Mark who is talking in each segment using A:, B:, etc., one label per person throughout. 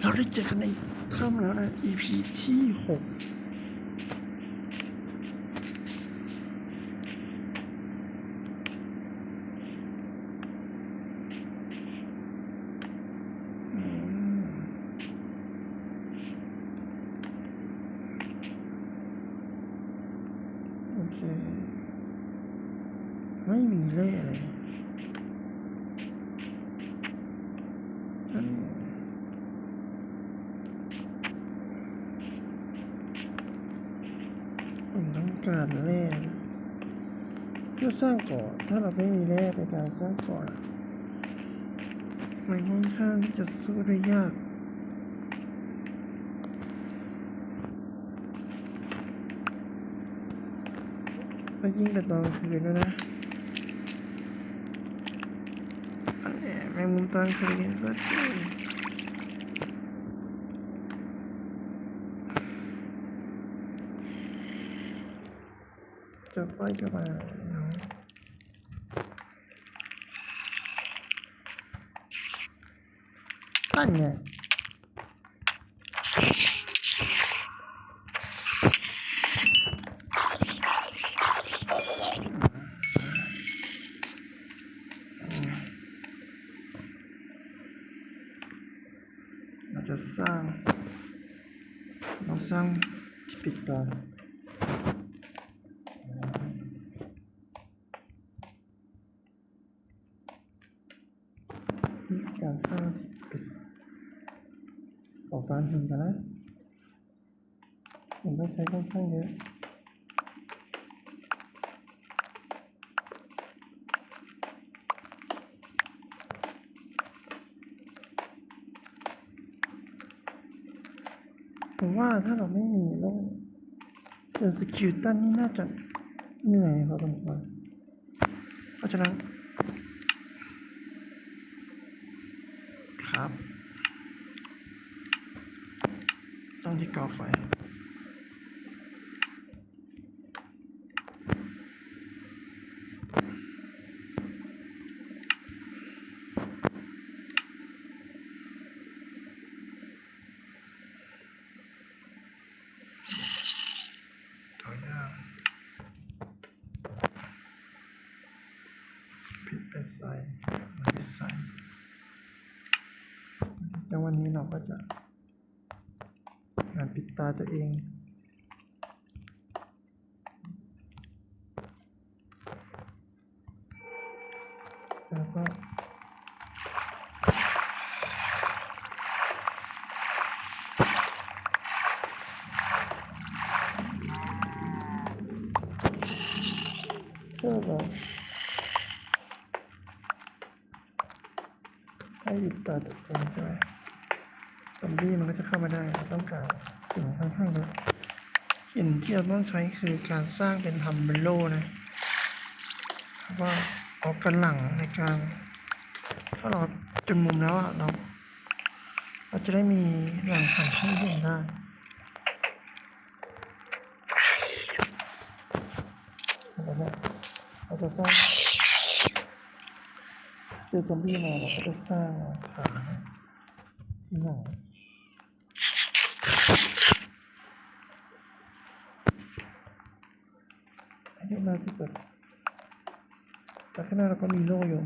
A: เราได้เจอกันในค่ำแล้วนะ EP ที่ 6 ถ้าเราไม่มีแร่ในการสร้างกาะอะมันค่อนข้างจะสู้ได้ยากไปยิ่งแต่ตอนคืนแล้วนะแอบแมงมุมตอนกลางคืนก็เจอจะไปจะมา เนาะตั้งไงเราจะสร้าง เราสร้างที่ปิดตอนนี่คือการสร้างที่ปิด ออกฟ้านหินกันนะผมต้องใช้ค่อนข้างเยอะผมว่าถ้าเราไม่มีโลกเจอสกิลตันนี่น่าจะเหนื่อยพอสมควรเพราะฉะนั้นครับ ต้องที่ก่อไฟ ตัวอย่างผิดไปใส่ไม่ได้ใส่แล้ววันนี้เราก็จะงาตาตัวเอง แล้วก็เชื่อแบบให้หยุดตาตัวเองใช่ไหมซอมบี้มันก็จะเข้ามาได้เราต้องการสิ่งค่อนข้างเยอะหิน ที่เราต้องใช้คือการสร้างเป็นทำเบลโลนะว่าเอากันหลังในการ ถ้าเราจนมุมแล้วอะเราเราจะได้มีแหล่งหันที่เห็นได้แล้วเนี่ยเราจะสร้างเจอซอมบี้มาเราก็จะสร้างฐานที่ไหน ให้าที่สุดแต่ข้างหน้าเราก็มีโล่อยู่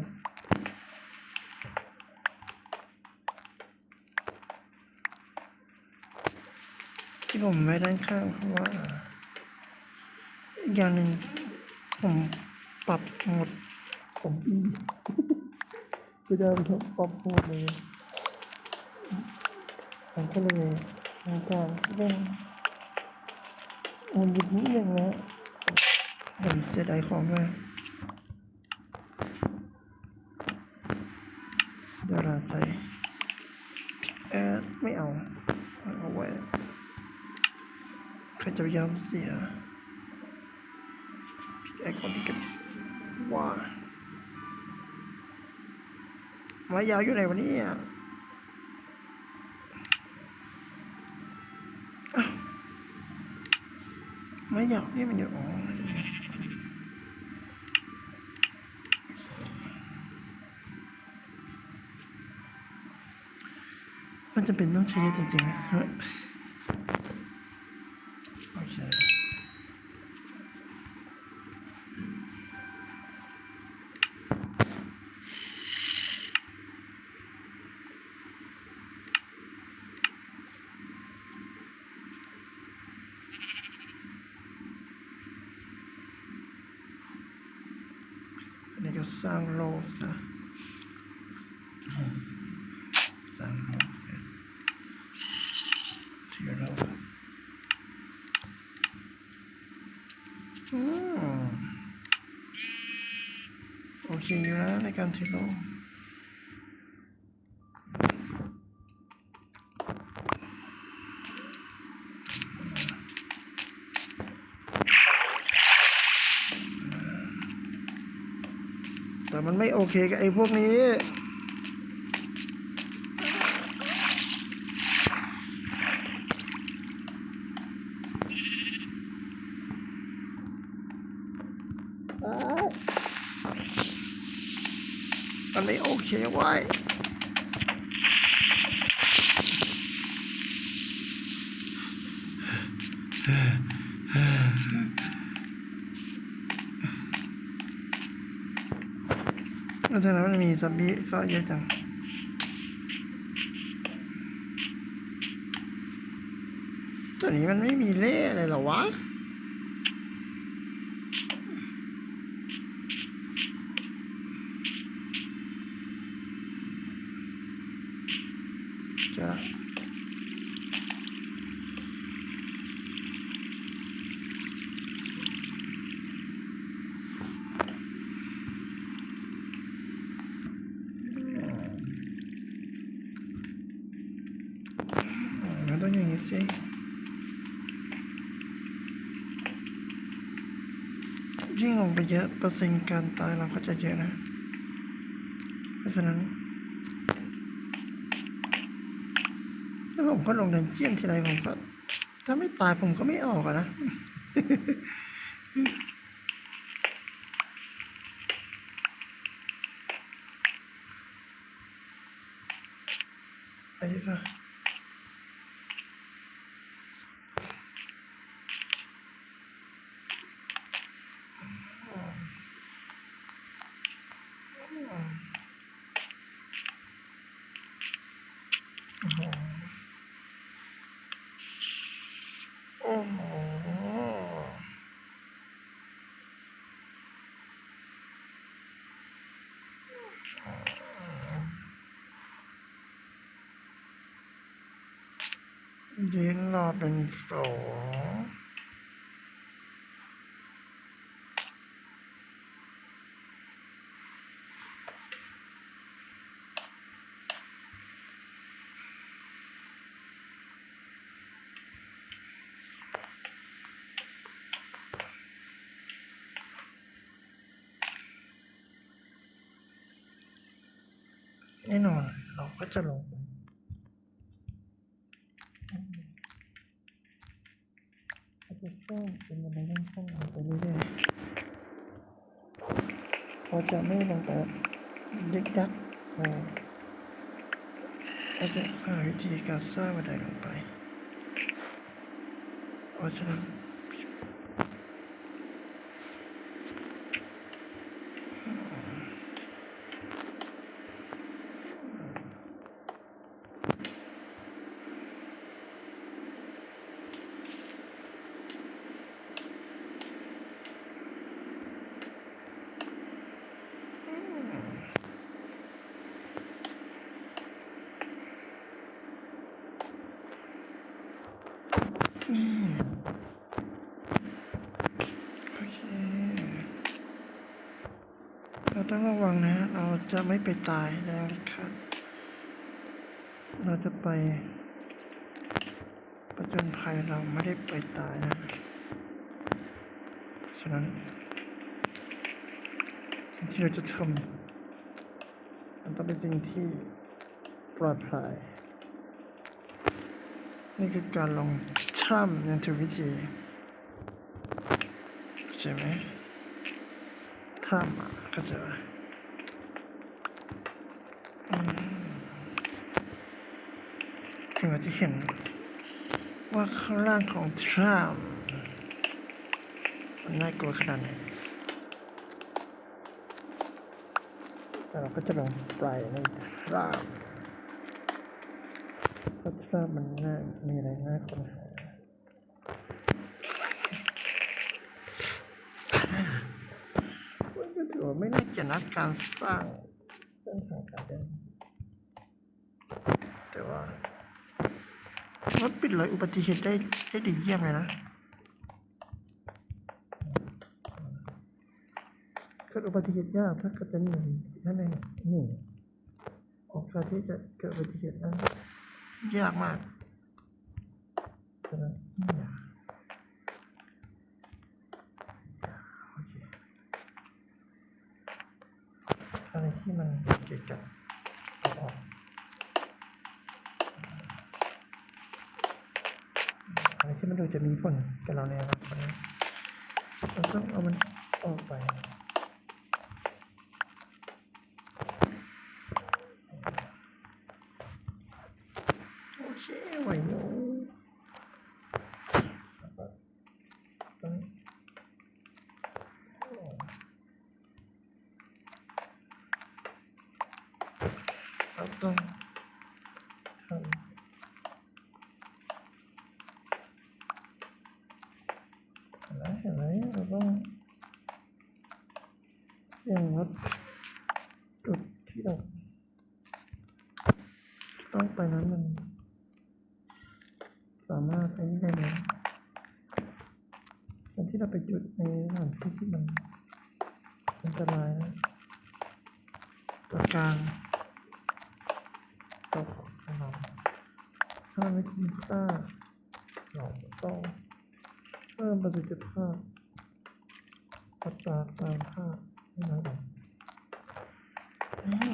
A: ที่ผมไว้ด้านข้างเพราะว่า อย่างหนึ่งผมปรับหมดผมอีไม่ได้ผมปรับหมดเลยผมก็เลยมีการเล่นมันหยุดนิดนึงนะ ผมเสียดายของด้วยเดี๋ยวเราใส่พิกแอดไม่เอา เอาไว้ใครจะยายามเสียพี่ไอคอนที่กันว่าไม้ยาวอยู่ไหนวันนี้อะไม้ยาวนี่มันอยู่อ๋อมัน จะเป็นต้องใช้จริงๆนะโอเค อันนี้ก็สร้างโลกซะสร้างโลกเสร็จถือโลกอืม โอเคอยู่แล้วในการถือโลแต่มันไม่โอเคกับไอ้พวกนี้ มันไม่โอเคไว้แล้วทำไมมันมีซัมบี้เฝ้าเยอะจังตัวนี้มันไม่มีเล่อะไรหรอวะมันต้องอย่างนี้สิยิ่งลงไป เปอร์เซ็นต์การตายเราก็จะเยอะนะ เพราะฉะนั้นถ้าผมก็ลงดันเจียนทีไรผมก็ ถ้าไม่ตายผมก็ไม่ออกอะนะไปดีกว่าโอ้โห ยืนรอเป็นโฟลแน่นอนเราก็จะลง ไปก็จะสร้างเป็นบันไดเลื่อนขั้นลงไปเรื่อยๆเราจะไม่ลงไปยึกยักเออเราจะหาวิธีการสร้างบันไดลงไปเพราะฉะนั้น นี่ โอเค เราต้องระวังนะ เราจะไม่ไปตายแรงเด็ดขาดเราจะไปประจนภัยเราไม่ได้ไปตายนะ ฉะนั้นสิ่งที่เราจะทำมันต้องเป็นสิ่งที่ปลอดภัย นี่คือการลง ถ้ำยันถูกวิธีใช่ไหมถ้ำอะเข้าใจไหมถึงเราจะเห็นว่าข้างล่างของทรัมป์มันน่ากลัวขนาดไหนแต่เราก็จะลงไปในทรัมป์เพราะทรัมป์มันน่ามีอะไรน่าค้นหาัวไม่น่าจะนัดการสร้างเส้นทางการเดินแต่ว่ารถปิดเลยอุบัติเหตุได้ได้ดีเยี่ยมเลยนะเกิดอุบัติเหตุยากถ้าเกิดจะหนีนั่นเองหนีโอกาสที่จะเกิดอุบัติเหตุนั้นยากมากฉะนั้นไม่อยากโอเคอะไรที่มันเกี่ยวกับเอาออก อะไรที่มันดูจะมีผลกับเราในอนาคตนะเราต้องเอามันออกไป โอเคไหวอยู่ต้องเราต้าไปจุดในสถานที่ที่มันอันตรายนะตัวกลางตกของเราถ้าไม่คุ้มค่าเราต้องเพิ่มประสิทธิภาพอัตราการภาให้น้อยลงนี่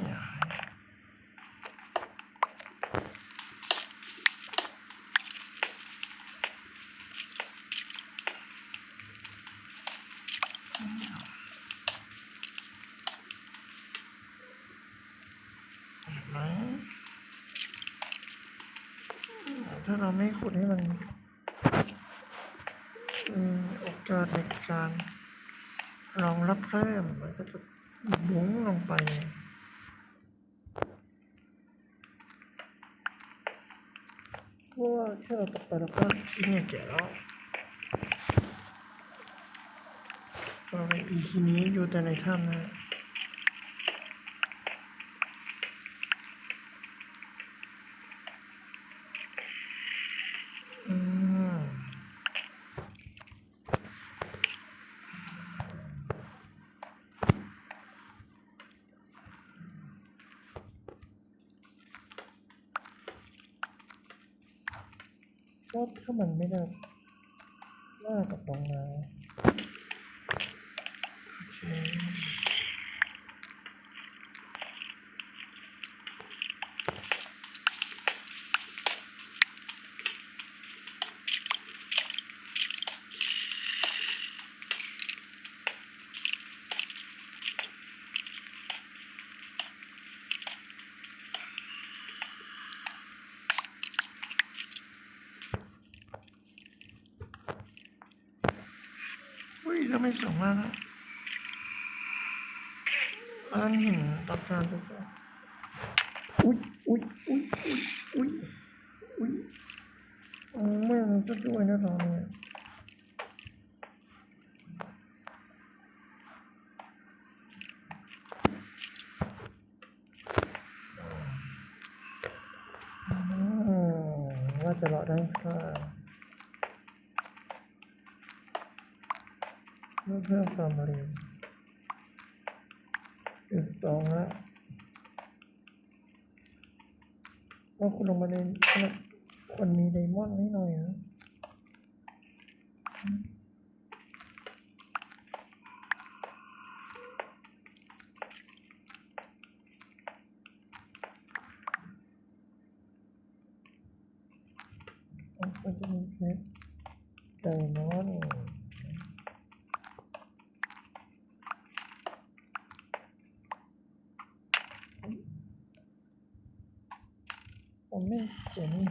A: เห็นไหมถ้าเราไม่ขุดให้มัน มีโอกาสในการ ข้ามมันก็จะบุ้งลงไปเลยพวกที่เราตกไปแล้วก็ทิ้งเนี่ยแก่แล้วเราไปอีกทีนี้อยู่แต่ในถ้ำนะ อืม ก็ถ้ามันไม่ได้น่ากับตรงมา ไม่สูงมากนะร้านหินตะกานตะการอุ้ยอุ้ยอุ้ยอุ้ยอุ้ยอุ้ยอ๋อไม่มันจะด้วยนะตอนนี้อืมว่าจะเลาะได้ค่ะ เพื่อเพิ่มความเร็วจุดสองละว่าคุณลงมาในคนมีไดมอนด์ให้หน่อย हमें ज़मीन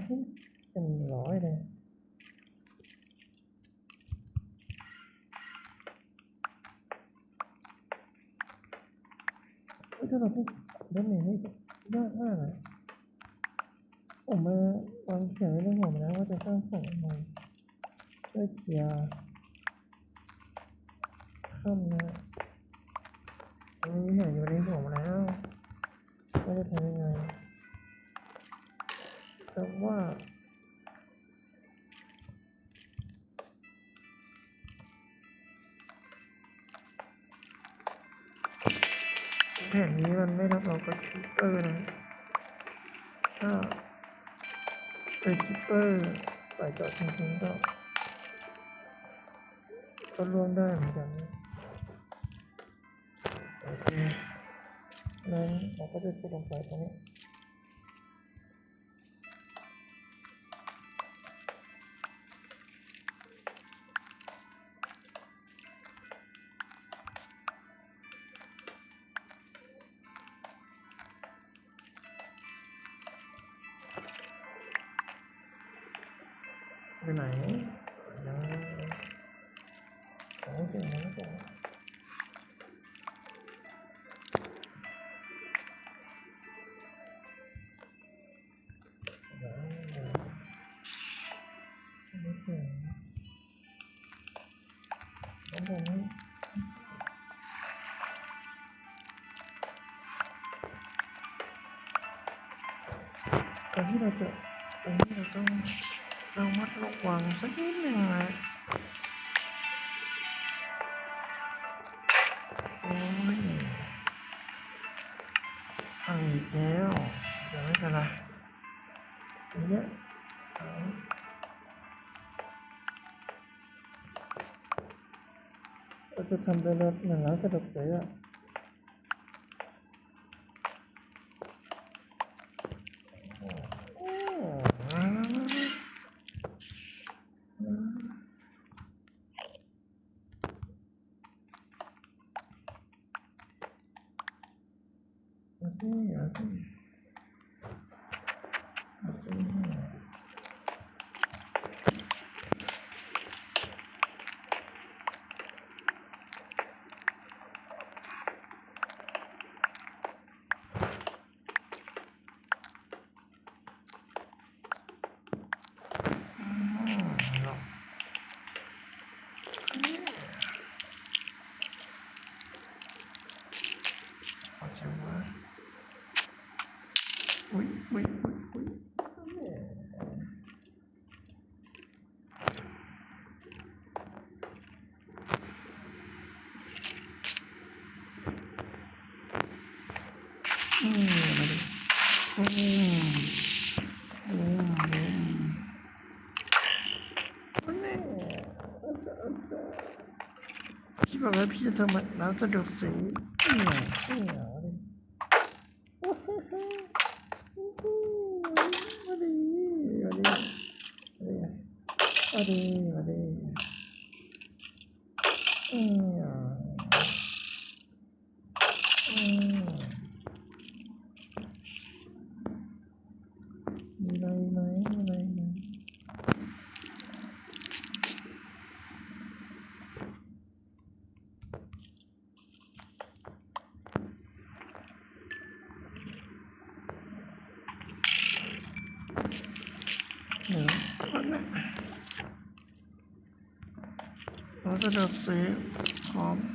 A: ก็ล่วมได้เหมือนกันโอเคนั้นเราก็จะกดลงไปตรงนี้ ตรงนี้เราต้องระมัดระวังสักนิดหนึ่งนะโอ้ยทางอีกแล้วจะไม่เป็นไรเนี้ยเราจะทำไปเล้วหนึ่งร้อยกระดกเอะ พี่บอกว่าพี่จะทำร้านสะดวกซื้อมาดีมาดีมาดีมาดีมาดี 这个ะโ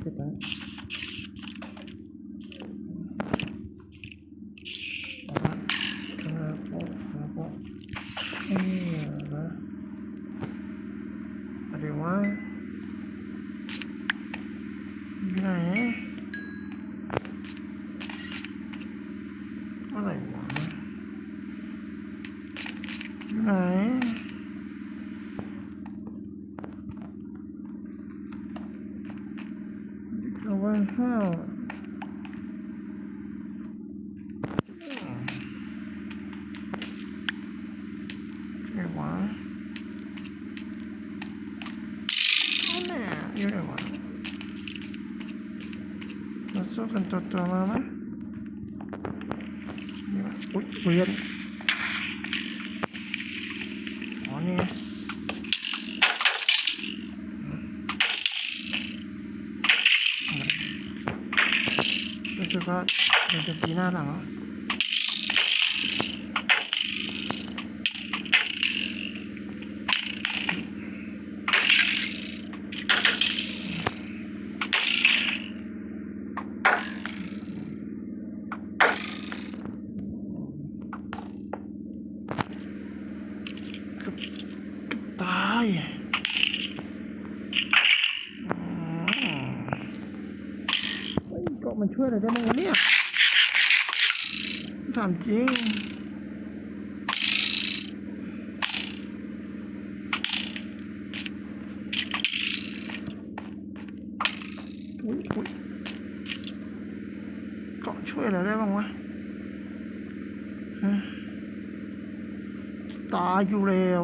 A: แล้วมันก็จะติดแล้วเอาละแล้วก็แล้วก็นี่นะอะไรวะอยู่ไหนอะไรวะอยู่ไหน เอาไว้ห้าวไหนวะอันน่ะอยู่ไหนวะ มาสู้กันตัวตัวๆมาไหมนี่วะอุ๊ยเวียนอ๋อนี่ไง รู้สึกว่าเดี๋ยวจะปีหน้าหลังแล้วเกือบเกือบตายอ๋อ เฮ้ย เกาะมันช่วยอะไรได้บ้างวะเนี่ยถามจริงอุ้ยอุ้ยเกาะช่วยอะไรได้บ้างวะตาอยู่แล้ว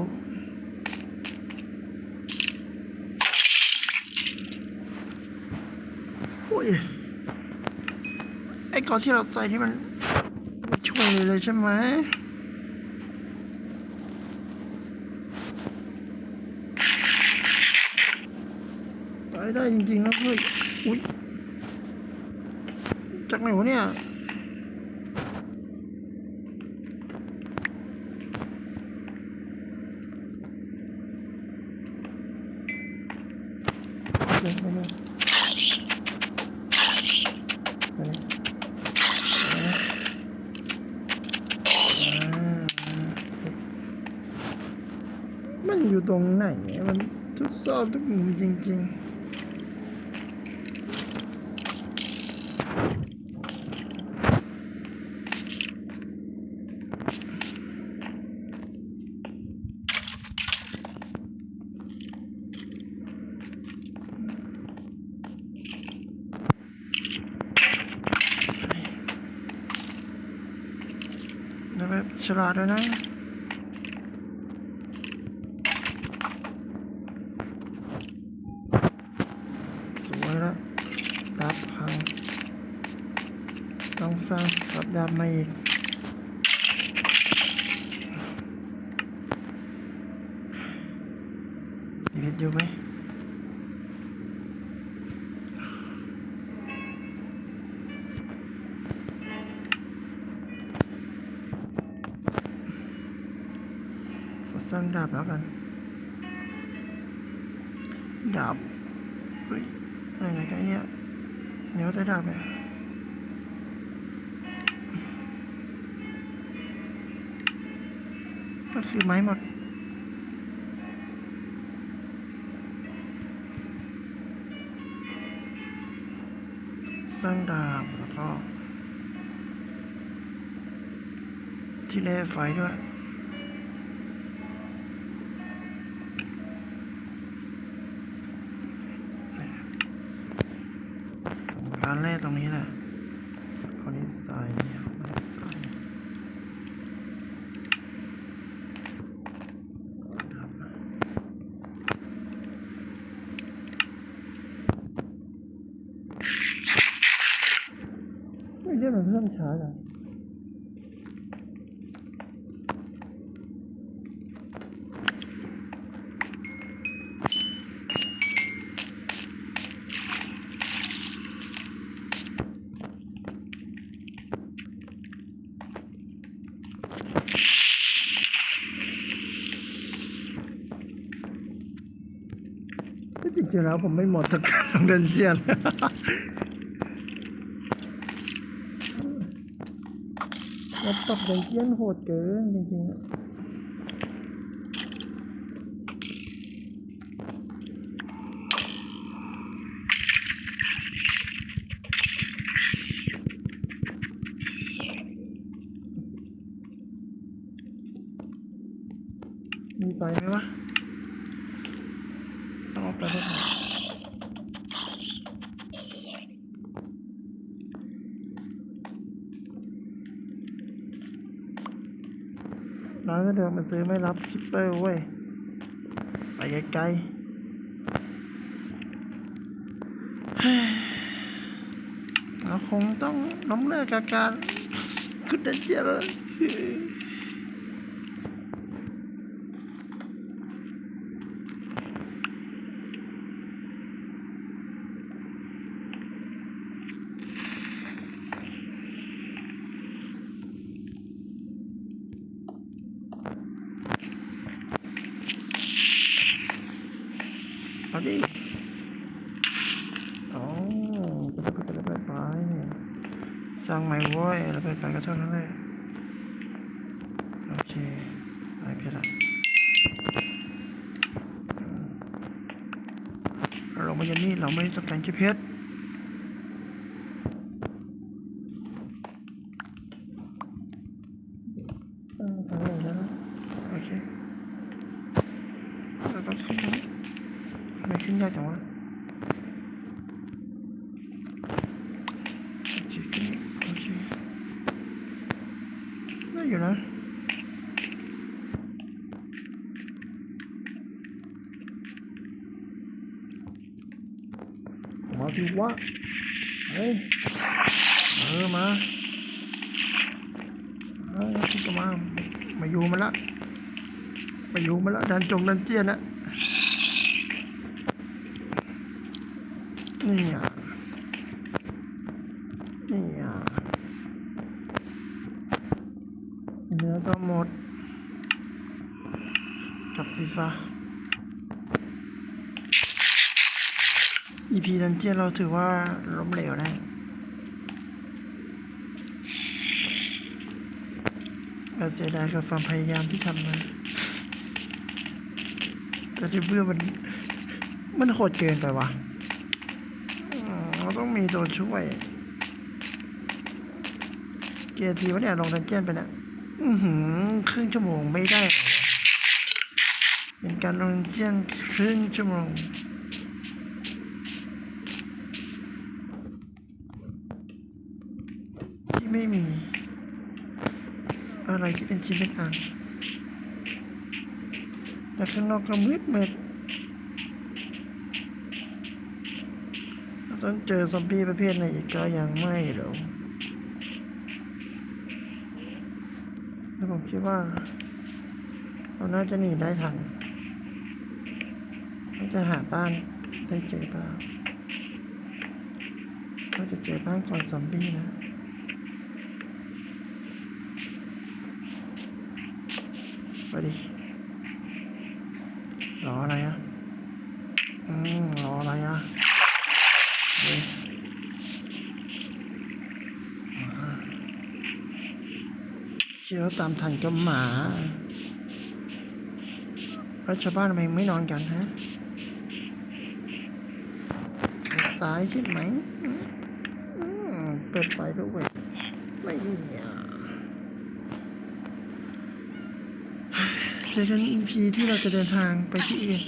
A: อุ้ย ไอ้เกาะที่เราใส่นี่มันไม่ช่วยเลยเลยใช่ไหมตายได้จริงๆนะเพื่อนอุ้ยจากไหนวะเนี่ย เดี๋ยวไปเลยไปเลย มันอยู่ตรงไหน มันทุกซอกทุกมุมจริงๆแล้วแบบฉลาดด้วยนะ สวยแล้วดาบพัง ต้องสร้างกับดาบมาอีกมีเพชรอยู่ไหมขอ สร้างดาบแล้วกัน ดาบ เฮ้ย อะไรไหนกันเนี่ยเนียวแต่ดาบเนี่ยก็คือไม้หมดสร้างดาบแล้วก็ที่เล่ไฟด้วย ไม่เรียกมันเพิ่มช้าจังจริงๆแล้วผมไม่หมดสักการเดินเที่ยน เราตบเดินเจียนโหดเกินจริงๆอะมีไฟไหมวะ ต้องเอาไปด้วย ร้านก็เดินมาซื้อไม่รับชิปเปอร์เว้ย ไปไกลๆเราคงต้องล้มเลิกกับการคุณเดนเจอร์ เอาดิโอ้จะไปจะไปไปช่างไม่เว้ยแล้วไปไปก็เท่านั้นแหละโอเคไปเพชรละ เราลงมาอย่างนี้เราไม่ตกแต่งที่เพชรเออทางลงแล้วนะโอเคแล้วก็ขึ้นตรงนี้ ทำไมขึ้นยากจังวะโอเคขึ้นนี่โอเคได้อยู่นะ มาสิวะเฮ้ยเออมาเออคิดก็มา มาอยู่มาละ มาอยู่มาละ ดันจ งดันเจียนนะนี่อะนี่อะเนื้อก็หมดกลับดีซะ EP ดันเจียนเราถือว่าล้มเหลวนะเราเสียดายกับความพยายามที่ทำมา แต่ที่เบื่อมัน มันโหดเกินไปวะเราต้องมีตัวช่วย เกียร์ทีวะเนี่ยลงดันเจียนไปเนี่ยอือหือครึ่งชั่วโมงไม่ได้เลยเป็นการลงดันเจียนครึ่งชั่วโมงที่ไม่มี อะไรที่เป็นชิ้นเป็นอัน แต่ข้างนอกก็มืดมืดต้องเจอซอมบี้ประเภทไหนอีกก็ยังไม่หรอกแล้วผมคิดว่า เราน่าจะหนีได้ทันเราจะหาบ้านได้เจอบ้างเราจะเจอบ้านก่อนซอมบี้นะไปดิ รออะไรอะอืมรออะไรอะเฮ้าเชื่อตามทันก็หมาแล้วชาวบ้านทำไมไม่นอนกันฮะตายใช่ไหมอืมเปิดไฟด้วยนี่อะเจอ กัน EP ที่เราจะเดินทางไปที่อื่น